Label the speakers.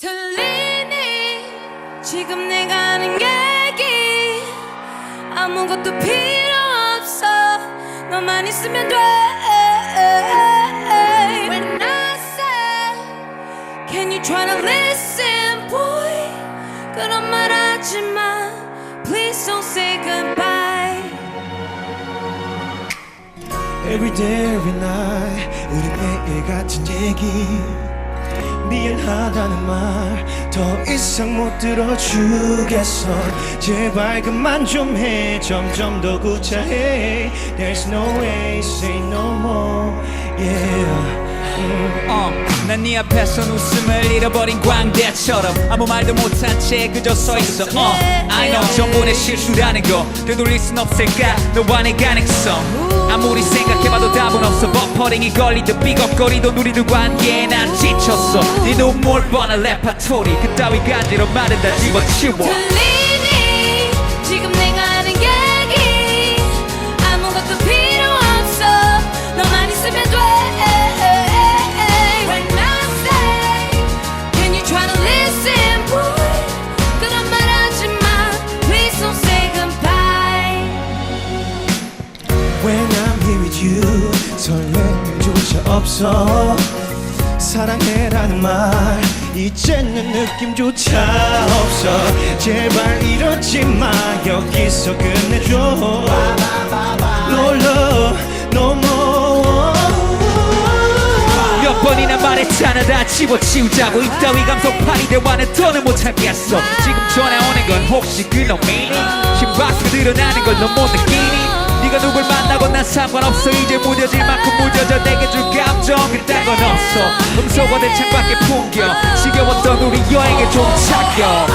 Speaker 1: 들리니 지금 내가 하는 얘기 아무것도 필요 없어 너만 있으면 돼 When I say Can you try to listen boy 그런 말 하지 마 Please don't say goodbye
Speaker 2: Every day, every night 우리 매일 같은 얘기 미안하다는 말 더 이상 못 들어주겠어. 제발 그만 좀 해. 점점 더 구차해. There's no way, say no more. Yeah.
Speaker 3: 어, 난네 앞에서 웃음을 잃어버린 광대처럼 아무 말도 못한 채 그저 서 있어. 어, I know. 전부 내 실수라는 거 되돌릴 순 없을까? 너와 내 가능성 아무리 생각해봐도 답은 없어. 버퍼링이 걸리듯 삐걱거리던 우리들 관계에 난 지쳤어. 네 눈물 뻔한 레파토리. 그따위 간지로 말은 다 집어치워.
Speaker 1: 들리니? 지금 내가 하는 얘기. 아무것도 필요 없어. 너만 있으면 돼. When I say Can you try to listen? boy 그런 말 하지 마. Please don't say goodbye.
Speaker 2: When I'm here with you. 설렘조차 없어. 사랑해라는 말. 이제는 느낌조차 없어. 제발 이러지 마. 여기서 끝내줘. love, no more.
Speaker 3: 몇 번이나 말했잖아. 다 집어치우자고. 이따위 감성파리 대화는 더는 못하겠어. 지금 전화 오는 건 혹시 그놈이니? 심박수 늘어나는 걸 넌 못 느끼니 네가 누굴 만나고 난 상관없어. 이제 무뎌질 만큼 무뎌져. 내게 줄 감정 그딴 건 없어. 음소거된 창밖의 풍경 지겨웠던 우리 차겨 오